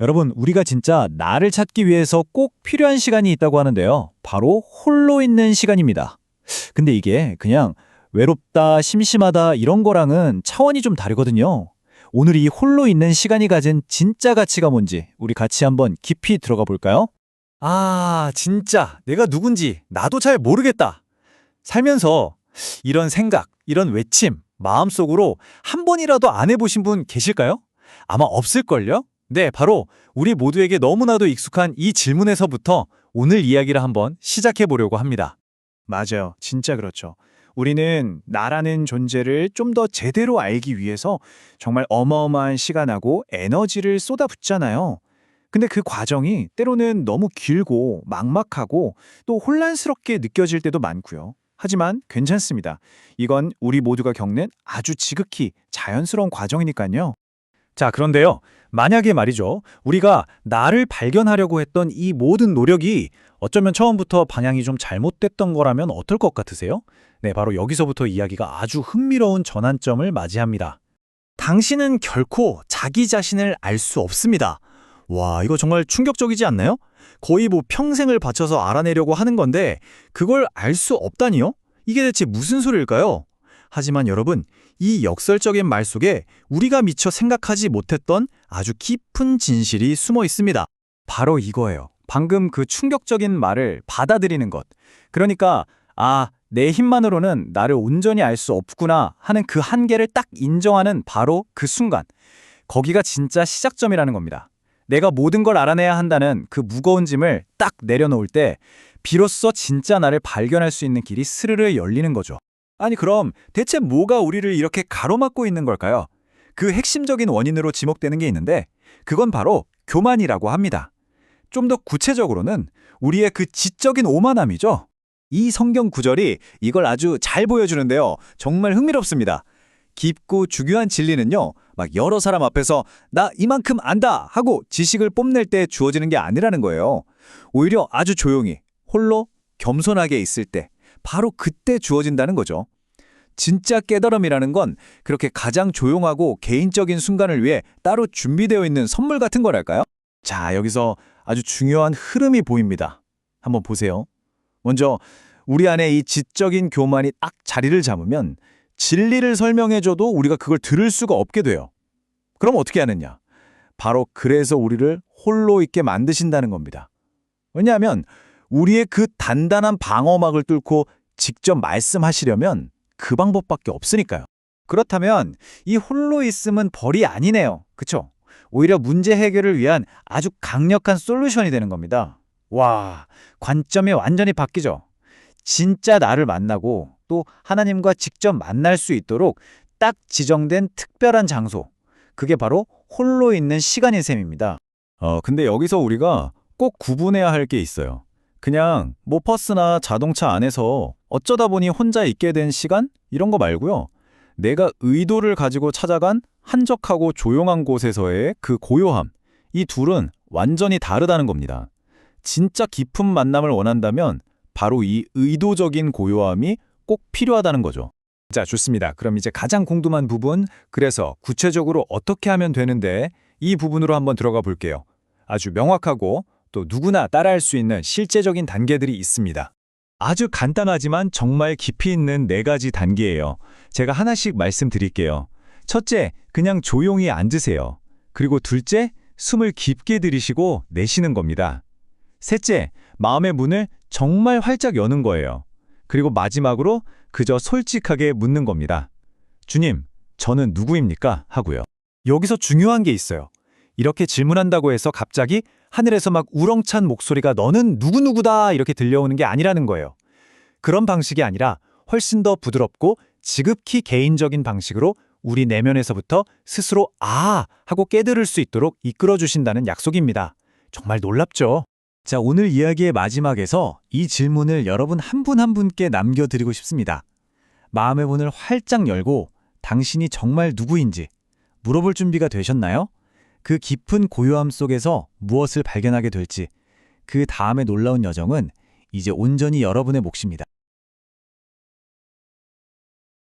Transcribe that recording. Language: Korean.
여러분, 우리가 진짜 나를 찾기 위해서 꼭 필요한 시간이 있다고 하는데요. 바로 홀로 있는 시간입니다. 근데 이게 그냥 외롭다, 심심하다 이런 거랑은 차원이 좀 다르거든요. 오늘 이 홀로 있는 시간이 가진 진짜 가치가 뭔지 우리 같이 한번 깊이 들어가 볼까요? 아, 진짜 내가 누군지 나도 잘 모르겠다. 살면서 이런 생각, 이런 외침, 마음속으로 한 번이라도 안 해보신 분 계실까요? 아마 없을걸요? 네, 바로 우리 모두에게 너무나도 익숙한 이 질문에서부터 오늘 이야기를 한번 시작해 보려고 합니다. 맞아요. 진짜 그렇죠. 우리는 나라는 존재를 좀 더 제대로 알기 위해서 정말 어마어마한 시간하고 에너지를 쏟아붓잖아요. 근데 그 과정이 때로는 너무 길고 막막하고 또 혼란스럽게 느껴질 때도 많고요. 하지만 괜찮습니다. 이건 우리 모두가 겪는 아주 지극히 자연스러운 과정이니까요. 자, 그런데요. 만약에 말이죠. 우리가 나를 발견하려고 했던 이 모든 노력이 어쩌면 처음부터 방향이 좀 잘못됐던 거라면 어떨 것 같으세요? 네, 바로 여기서부터 이야기가 아주 흥미로운 전환점을 맞이합니다. 당신은 결코 자기 자신을 알 수 없습니다. 와, 이거 정말 충격적이지 않나요? 거의 뭐 평생을 바쳐서 알아내려고 하는 건데 그걸 알 수 없다니요? 이게 대체 무슨 소리일까요? 하지만 여러분, 이 역설적인 말 속에 우리가 미처 생각하지 못했던 아주 깊은 진실이 숨어 있습니다. 바로 이거예요. 방금 그 충격적인 말을 받아들이는 것. 그러니까 아, 내 힘만으로는 나를 온전히 알 수 없구나 하는 그 한계를 딱 인정하는 바로 그 순간. 거기가 진짜 시작점이라는 겁니다. 내가 모든 걸 알아내야 한다는 그 무거운 짐을 딱 내려놓을 때 비로소 진짜 나를 발견할 수 있는 길이 스르르 열리는 거죠. 아니 그럼 대체 뭐가 우리를 이렇게 가로막고 있는 걸까요? 그 핵심적인 원인으로 지목되는 게 있는데 그건 바로 교만이라고 합니다. 좀 더 구체적으로는 우리의 그 지적인 오만함이죠. 이 성경 구절이 이걸 아주 잘 보여주는데요. 정말 흥미롭습니다. 깊고 중요한 진리는요. 막 여러 사람 앞에서 나 이만큼 안다 하고 지식을 뽐낼 때 주어지는 게 아니라는 거예요. 오히려 아주 조용히 홀로 겸손하게 있을 때 바로 그때 주어진다는 거죠. 진짜 깨달음이라는 건 그렇게 가장 조용하고 개인적인 순간을 위해 따로 준비되어 있는 선물 같은 거랄까요? 자, 여기서 아주 중요한 흐름이 보입니다. 한번 보세요. 먼저 우리 안에 이 지적인 교만이 딱 자리를 잡으면 진리를 설명해줘도 우리가 그걸 들을 수가 없게 돼요. 그럼 어떻게 하느냐? 바로 그래서 우리를 홀로 있게 만드신다는 겁니다. 왜냐하면 우리의 그 단단한 방어막을 뚫고 직접 말씀하시려면 그 방법밖에 없으니까요. 그렇다면 이 홀로 있음은 벌이 아니네요. 그쵸? 오히려 문제 해결을 위한 아주 강력한 솔루션이 되는 겁니다. 와, 관점이 완전히 바뀌죠. 진짜 나를 만나고 또 하나님과 직접 만날 수 있도록 딱 지정된 특별한 장소. 그게 바로 홀로 있는 시간인 셈입니다. 어, 근데 여기서 우리가 꼭 구분해야 할 게 있어요. 그냥 뭐 버스나 자동차 안에서 어쩌다 보니 혼자 있게 된 시간? 이런 거 말고요. 내가 의도를 가지고 찾아간 한적하고 조용한 곳에서의 그 고요함. 이 둘은 완전히 다르다는 겁니다. 진짜 깊은 만남을 원한다면 바로 이 의도적인 고요함이 꼭 필요하다는 거죠. 자, 좋습니다. 그럼 이제 가장 궁금한 부분, 그래서 구체적으로 어떻게 하면 되는데 이 부분으로 한번 들어가 볼게요. 아주 명확하고 또 누구나 따라할 수 있는 실제적인 단계들이 있습니다. 아주 간단하지만 정말 깊이 있는 네 가지 단계예요. 제가 하나씩 말씀드릴게요. 첫째, 그냥 조용히 앉으세요. 그리고 둘째, 숨을 깊게 들이쉬고 내쉬는 겁니다. 셋째, 마음의 문을 정말 활짝 여는 거예요. 그리고 마지막으로 그저 솔직하게 묻는 겁니다. 주님, 저는 누구입니까? 하고요. 여기서 중요한 게 있어요. 이렇게 질문한다고 해서 갑자기 하늘에서 막 우렁찬 목소리가 너는 누구누구다 이렇게 들려오는 게 아니라는 거예요. 그런 방식이 아니라 훨씬 더 부드럽고 지극히 개인적인 방식으로 우리 내면에서부터 스스로 아 하고 깨달을 수 있도록 이끌어 주신다는 약속입니다. 정말 놀랍죠? 자, 오늘 이야기의 마지막에서 이 질문을 여러분 한 분 한 분께 남겨드리고 싶습니다. 마음의 문을 활짝 열고 당신이 정말 누구인지 물어볼 준비가 되셨나요? 그 깊은 고요함 속에서 무엇을 발견하게 될지 그 다음의 놀라운 여정은 이제 온전히 여러분의 몫입니다.